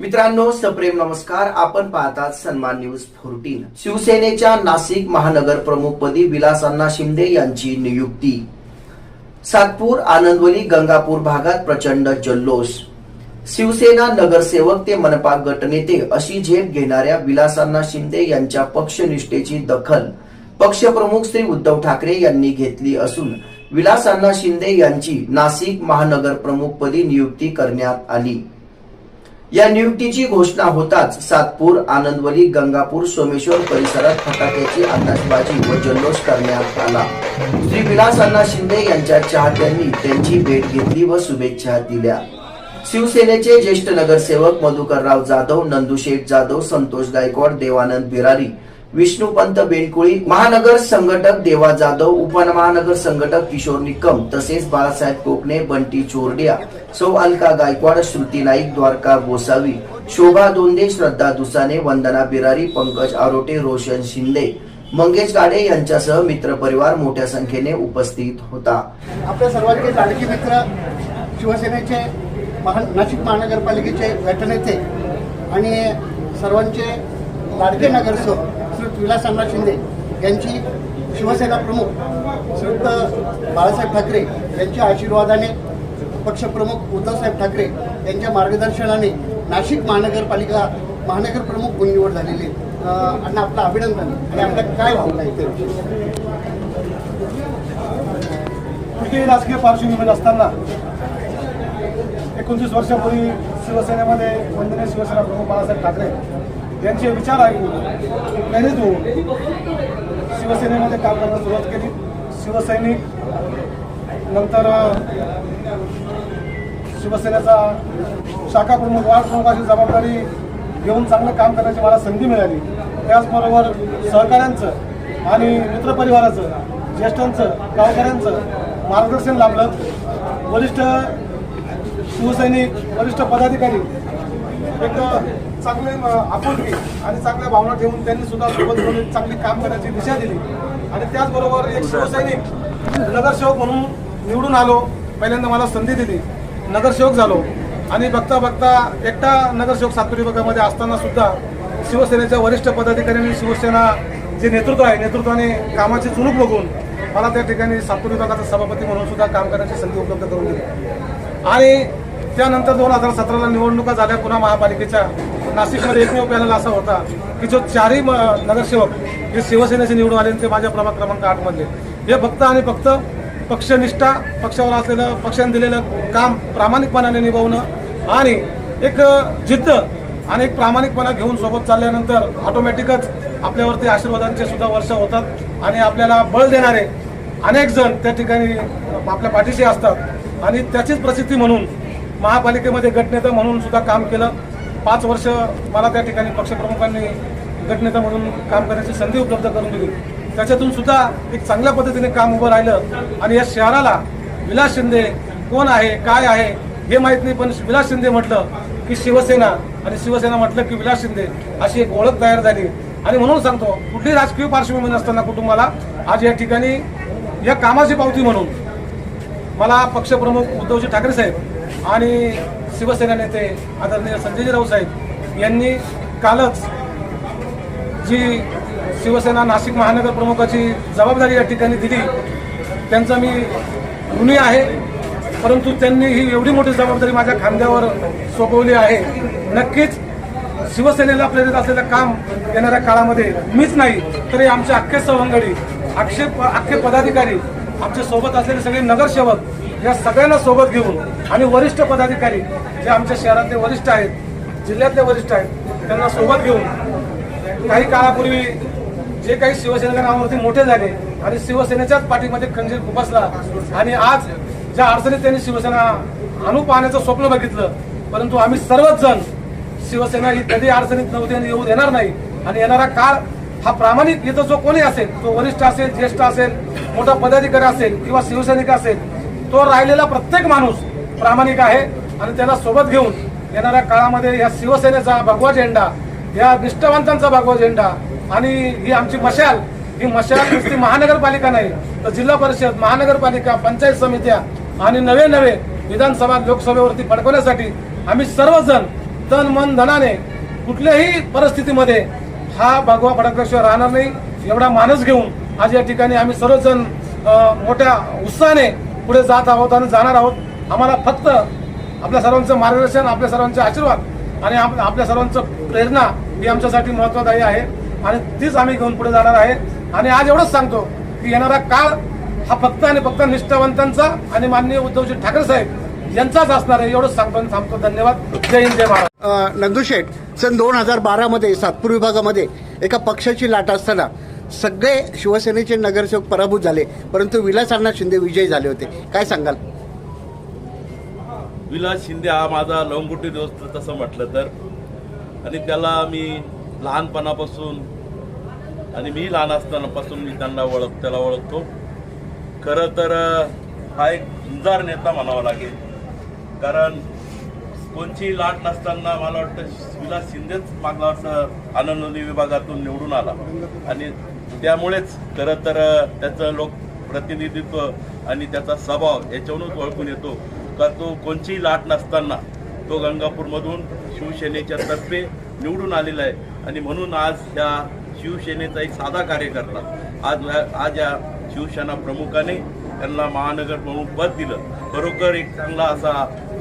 मित्रांनो सप्रेम नमस्कार. आपण पाहतात सन्मान न्यूज फोर्टीन. शिवसेनेच्या नाशिक महानगर प्रमुखपदी विलास अण्णा शिंदे यांची नियुक्ती. सातपूर आनंदवली गंगापूर भागात प्रचंड जल्लोष. शिवसेना नगरसेवक ते मनपा गटनेते अशी झेप घेणाऱ्या विलासांना शिंदे यांच्या पक्षनिष्ठेची दखल पक्षप्रमुख श्री उद्धव ठाकरे यांनी घेतली असून विलासांना शिंदे यांची नाशिक महानगर प्रमुखपदी नियुक्ती करण्यात आली. या नियुक्तीची घोषणा होताच सातपूर आनंदवली गंगापूर सोमेश्वर परिसरात फटाक्याची आताशबाजी व जल्लोष करण्यात आला. श्री विलास अण्णा शिंदे यांच्या चाहत्यांनी त्यांची भेट घेतली व शुभेच्छा दिल्या. शिवसेनेचे ज्येष्ठ नगरसेवक मधुकरराव जाधव नंदुशेठ जाधव संतोष गायकवाड देवानंद बिरारी विष्णुपंत बेनकुळी महानगर संघटक देवा जाधव उपमहानगर संघटक किशोर निकम तसेच बाळासाहेब कोकणे बंटी चोरडिया सौ अलका गायकवाड श्रुती नाईक द्वारका गोसावी शोभा दोंदे श्रद्धा दुसाने वंदना बिरारी पंकज आरोटे रोशन शिंदे मंगेश गाडे यांच्यासह मित्रपरिवार मोठ्या संख्येने उपस्थित होता. आपल्या सर्वांचे लाडके मित्र शिवसेनेचे नाशिक महानगरपालिकेचे गटनेते आणि सर्वांचे लाडके नगरसेवक विलास अण्णा शिंदे यांची शिवसेना प्रमुख श्रीयुक्त बाळासाहेब ठाकरे यांच्या आशीर्वादाने पक्षप्रमुख उद्धवसाहेब ठाकरे यांच्या मार्गदर्शनाने नाशिक महानगरपालिका महानगर प्रमुख म्हणून निवड झालेली आहे. आणि आपलं अभिनंदन आणि आपल्या काय भावना आहे ते कुठेही राजकीय पार्श्वभूमीमध्ये असताना एकोणतीस वर्षापूर्वी शिवसेनेमध्ये वंदनीय शिवसेना प्रमुख बाळासाहेब ठाकरे यांचे विचार ऐकून प्रेरित होऊन शिवसेनेमध्ये काम करायला सुरुवात केली. शिवसैनिक नंतर शिवसेनेचा शाखा प्रमुख वार्ड प्रमुखाची जबाबदारी घेऊन चांगलं काम करण्याची मला संधी मिळाली. त्याचबरोबर सहकाऱ्यांचं आणि मित्रपरिवाराचं ज्येष्ठांचं गावकऱ्यांचं मार्गदर्शन लाभलं. वरिष्ठ शिवसैनिक वरिष्ठ पदाधिकारी एक चांगले आपुलकी आणि चांगल्या भावना ठेवून त्यांनी सुद्धा सोबत घेऊन एक चांगली काम करण्याची दिशा दिली. आणि त्याचबरोबर एक शिवसैनिक नगरसेवक म्हणून निवडून आलो. पहिल्यांदा मला संधी दिली. नगरसेवक झालो. आणि बघता बघता एकटा नगरसेवक सातपुरी विभागामध्ये असताना सुद्धा शिवसेनेच्या वरिष्ठ पदाधिकाऱ्यांनी शिवसेना जे नेतृत्व आहे नेतृत्वाने कामाची चुणूक बघून मला त्या ठिकाणी सातपुरी विभागाचा सभापती म्हणून सुद्धा काम करण्याची संधी उपलब्ध करून दिली. आणि त्यानंतर दोन हजार सतराला निवडणुका झाल्या पुन्हा महापालिकेच्या. नाशिकमध्ये एकमेव पॅनल असा होता की जो चारही म- नगरसेवक हे शिवसेनेचे निवडून आले ते माझ्या प्रभाग क्रमांक आठमधले हे फक्त आणि फक्त पक्षनिष्ठा पक्षावर असलेलं पक्षाने दिलेलं काम प्रामाणिकपणाने निभावणं आणि एक जिद्द आणि एक प्रामाणिकपणा घेऊन सोबत चालल्यानंतर ऑटोमॅटिकच आपल्यावरती आशीर्वादांचे सुद्धा वर्ष होतात आणि आपल्याला बळ देणारे अनेक जण त्या ठिकाणी आपल्या पाठीशी असतात. आणि त्याचीच प्रसिद्धी म्हणून महापालिकेमध्ये गटनेता म्हणून सुद्धा काम केलं. पाच वर्ष मला त्या ठिकाणी पक्षप्रमुखांनी गटनेता म्हणून काम करण्याची संधी उपलब्ध करून दिली. त्याच्यातून सुद्धा एक चांगल्या पद्धतीने काम उभं राहिलं. आणि या शहराला विलास शिंदे कोण आहे काय आहे हे माहीत नाही पण विलास शिंदे म्हटलं की शिवसेना आणि शिवसेना म्हटलं की विलास शिंदे अशी एक ओळख तयार झाली. आणि म्हणून सांगतो कुठली राजकीय पार्श्वभूमी नसताना कुटुंबाला आज या ठिकाणी या कामाची पावती म्हणून मला पक्षप्रमुख उद्धवजी ठाकरे साहेब आणि शिवसेना नेते आदरणीय संजयजी राऊत साहेब यांनी कालच जी शिवसेना नाशिक महानगर प्रमुखाची जबाबदारी या ठिकाणी दिली त्यांचा मी ऋणी आहे. परंतु त्यांनी ही एवढी मोठी जबाबदारी माझ्या खांद्यावर सोपवली आहे. नक्कीच शिवसेनेला प्रेरित असलेलं काम येणाऱ्या काळामध्ये मीच नाही तरी आमचे अख्खे सवंगडी अख्खे अख्खे पदाधिकारी आमच्यासोबत असलेले सगळे नगरसेवक या सगळ्यांना सोबत घेऊन आणि वरिष्ठ पदाधिकारी जे आमच्या शहरातले वरिष्ठ आहेत जिल्ह्यातले वरिष्ठ आहेत त्यांना सोबत घेऊन काही काळापूर्वी जे काही शिवसेनेच्या नावावरती मोठे झाले आणि शिवसेनेच्याच पाठीमध्ये खंजीर खुपसला आणि आज ज्या अडचणीत त्यांनी शिवसेना आणू पाहण्याचं स्वप्न बघितलं परंतु आम्ही सर्वच जण शिवसेना ही कधी अडचणीत नव्हती आणि येऊ देणार नाही. आणि येणारा काळ हा प्रामाणिक इथं जो कोणी असेल तो वरिष्ठ असेल ज्येष्ठ असेल मोठा पदाधिकारी असेल किंवा शिवसैनिक असेल तो राहिलेला प्रत्येक माणूस प्रामाणिक आहे आणि त्याला सोबत घेऊन येणाऱ्या काळामध्ये या शिवसेनेचा भगवा झेंडा या निष्ठावंतांचा भगवा झेंडा आणि ही आमची मशाल ही मशाल नुसती महानगरपालिका नाही तर जिल्हा परिषद महानगरपालिका पंचायत समित्या आणि नवे नवे विधानसभा लोकसभेवरती फडकवण्यासाठी आम्ही सर्वजण तन मन धनाने कुठल्याही परिस्थितीमध्ये हा भगवा फडकल्याशिवाय राहणार नाही. एवढा मानस घेऊन आज या ठिकाणी आम्ही सर्वजण मोठ्या उत्साहाने पुढे जात आहोत आणि जाणार आहोत. आम्हाला फक्त आपल्या सर्वांचं मार्गदर्शन आपल्या सर्वांचे आशीर्वाद आणि आपल्या सर्वांचं प्रेरणा ही आमच्यासाठी महत्वदायी आहे. आणि तीच आम्ही घेऊन पुढे जाणार आहे. आणि आज एवढंच सांगतो की येणारा काळ हा फक्त आणि फक्त निष्ठावंतांचा आणि माननीय उद्धवजी ठाकरे साहेब यांचाच असणार आहे. एवढंच सांगतो आणि सांगतो धन्यवाद. जय हिंद जय महाराज नंदू शेठ सन दोन हजार बारामध्ये सातपूर विभागामध्ये एका पक्षाची लाट असताना सगळे शिवसेनेचे नगरसेवक पराभूत झाले परंतु विलास अण्णा शिंदे विजयी झाले होते. काय सांगाल? विलास शिंदे हा माझा लवंगुटी दोस्त तसं म्हटलं तर. आणि त्याला मी लहानपणापासून आणि मी लहान असतानापासून मी त्यांना ओळख त्याला ओळखतो. खरं तर हा एक झुंजार नेता म्हणावा लागेल. कारण कोणची लाट नसताना मला वाटतं विलास शिंदेच मागला वाटतं आनंदोनी विभागातून निवडून आला. आणि त्यामुळेच खरं तर त्याचं लोकप्रतिनिधित्व आणि त्याचा स्वभाव याच्यावरूनच ओळखून येतो. का तो कोणचीही लाट नसताना तो गंगापूरमधून शिवसेनेच्या तर्फे निवडून आलेला आहे. आणि म्हणून आज या शिवसेनेचा एक साधा कार्यकर्ता आज आज या शिवसेना प्रमुखाने त्यांना महानगर प्रमुख पद दिलं. खरोखर एक चांगला असा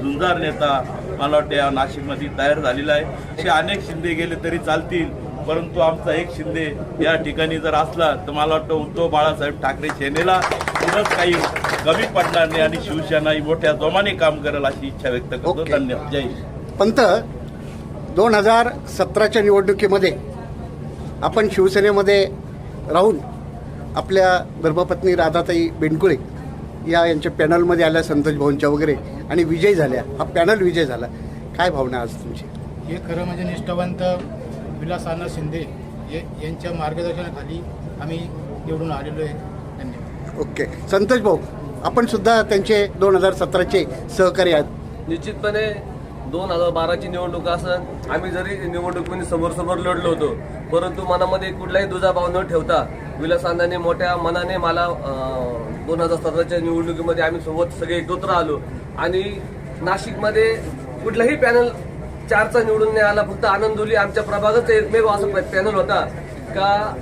झुंजार नेता मला वाटतं या नाशिकमध्ये तयार झालेला आहे. असे अनेक शिंदे गेले तरी चालतील. परंतु आमचा एक शिंदे या ठिकाणी जर असला तर मला वाटतं उद्धव बाळासाहेब ठाकरे सेनेला कुठंच काही कमी पडणार नाही आणि शिवसेना ही मोठ्या जोमाने काम करेल अशी इच्छा व्यक्त करतो. धन्यवाद. जय पंत दोन हजार सतराच्या निवडणुकीमध्ये आपण शिवसेनेमध्ये राहून आपल्या धर्मपत्नी राधाताई बेंडकुळे या यांच्या पॅनलमध्ये आल्या संतोष भाऊंच्या वगैरे आणि विजय झाल्या. हा पॅनल विजय झाला. काय भावना आज तुमची? हे खरं म्हणजे निष्ठावंत विलास अण्णा शिंदे यांच्या मार्गदर्शनाखाली आम्ही निवडून आलेलो आहे. धन्यवाद. ओके. संतोष भाऊ आपण सुद्धा त्यांचे दोन हजार सतराचे सहकारी आहात. निश्चितपणे दोन हजार बाराची निवडणूक असन आम्ही जरी निवडणुकीमध्ये समोर समोर लढलो होतो परंतु मनामध्ये कुठलाही दुजाभाव न ठेवता विलासांनाने मोठ्या मनाने मला दोन हजार सतराच्या निवडणुकीमध्ये आम्ही सोबत सगळे एकत्र आलो. आणि नाशिकमध्ये कुठलाही पॅनल चारचा निवडून नाही आला फक्त आनंदोली आमच्या प्रभागाचा एकमेव असा पॅनल होता. का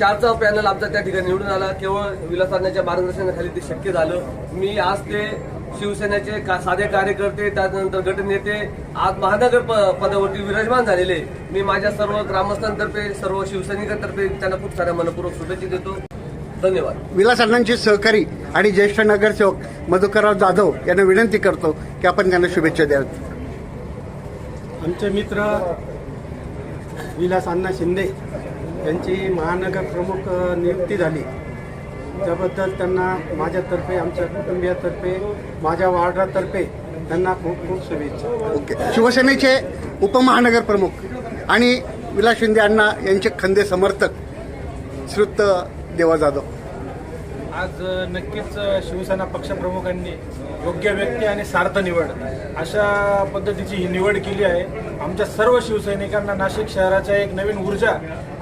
चारचा पॅनल आमचा त्या ठिकाणी निवडून आला. केवळ विलासांच्या मार्गदर्शनाखाली ते शक्य झालं. मी आज ते शिवसेनेचे का साधे कार्यकर्ते त्यानंतर गटनेते आज महानगर प- पदावरती विराजमान झालेले. मी माझ्या सर्व ग्रामस्थांतर्फे सर्व शिवसैनिकांतर्फे त्यांना खूप साऱ्या मनपूर्वक शुभेच्छा देतो. धन्यवाद. विलास अण्णांचे सहकारी आणि ज्येष्ठ नगरसेवक मधुकरराव जाधव यांना विनंती करतो की आपण त्यांना शुभेच्छा द्याव्यात आमचे मित्र विलास अण्णा शिंदे यांची महानगर प्रमुख नियुक्ती झाली. त्याबद्दल त्यांना माझ्यातर्फे आमच्या कुटुंबियातर्फे माझ्या वार्डातर्फे त्यांना खूप खूप शुभेच्छा. ओके. शिवसेनेचे उपमहानगर प्रमुख आणि विलास शिंदे अण्णा यांचे खंदे समर्थक श्रुत देवा जाधव. आज नक्कीच शिवसेना पक्षप्रमुखांनी योग्य व्यक्ती आणि सार्थ निवड. अशा पद्धतीची ही निवड केली आहे. आमच्या सर्व शिवसैनिकांना नाशिक शहराच्या एक नवीन ऊर्जा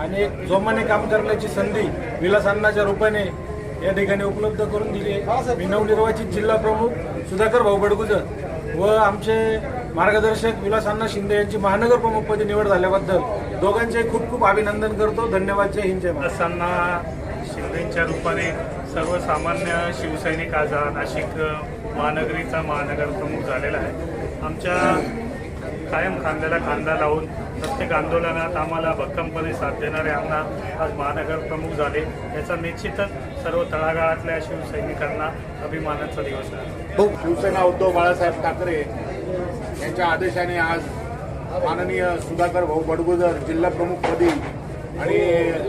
आणि एक जोमाने काम करण्याची संधी विलासांनाच्या रूपाने या ठिकाणी उपलब्ध करून दिली आहे. मी नवनिर्वाचित जिल्हा प्रमुख सुधाकर भाऊ बडगुजर व आमचे मार्गदर्शक विलासांना शिंदे यांची महानगर प्रमुखपदी निवड झाल्याबद्दल दोघांचे खूप खूप अभिनंदन करतो. धन्यवाद. जय हिंद जय महाराष्ट्र. असताना रूपाने सर्वसामान्य शिवसैनिक आज हा नाशिक महानगरीचा महानगर प्रमुख झालेला आहे. आमच्या कायम खांद्याला खांदा लावून प्रत्येक आंदोलनात आम्हाला भक्कमपणे साथ देणारे आमना आज महानगर प्रमुख झाले. याचा निश्चितच सर्व तळागाळातल्या शिवसैनिकांना अभिमानाचा दिवस आहे. हो. शिवसेना उद्धव बाळासाहेब ठाकरे यांच्या आदेशाने आज माननीय सुधाकर भाऊ बडगुजर जिल्हा प्रमुखपदी आणि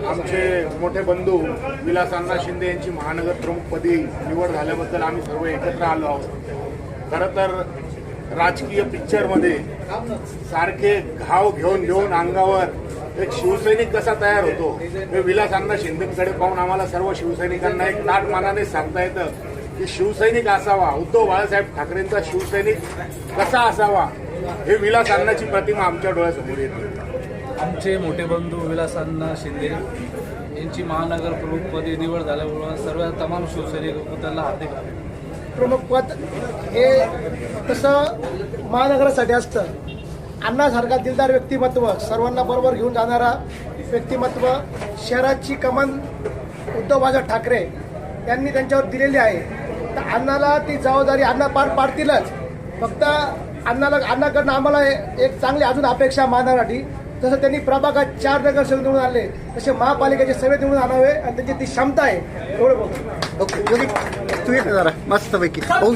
आमचे मोठे बंधू विलास अण्णा शिंदे यांची महानगर प्रमुखपदी निवड झाल्याबद्दल आम्ही सर्व एकत्र आलो आहोत. खरं तर राजकीय पिक्चरमध्ये सारखे घाव घेऊन घेऊन अंगावर एक शिवसैनिक कसा तयार होतो हे विलास अण्णा शिंदेकडे पाहून आम्हाला सर्व शिवसैनिकांना एक ताट मानाने सांगता येतं की शिवसैनिक असावा उद्धव बाळासाहेब ठाकरेंचा शिवसैनिक कसा असावा हे विलास अण्णाची प्रतिमा आमच्या डोळ्यासमोर येते. आमचे मोठे बंधू विलासांना शिंदे यांची महानगर प्रमुखपदी निवड झाल्यामुळं सर्व तमाम शिवसैनिक त्यांना हार्दिक प्रमुख पद हे तसं महानगरासाठी असतं. अण्णासारखा दिलदार व्यक्तिमत्व सर्वांना बरोबर घेऊन जाणारा व्यक्तिमत्व शहराची कमान उद्धव उद्धवबाजा ठाकरे यांनी त्यांच्यावर दिलेली आहे. तर अण्णाला ती जबाबदारी अण्णा पार पाडतीलच. फक्त अण्णाला अण्णाकडनं आम्हाला एक चांगली अजून अपेक्षा मानण्यासाठी जसं त्यांनी प्रभागात चार नगरसेवक निवडून आणले. तसे महापालिकेचे सगळे निवडून आणावे आणि त्यांची ती क्षमता आहे. एवढं बोलतो. ओके योगी तू एक जरा मस्तपैकी. होऊन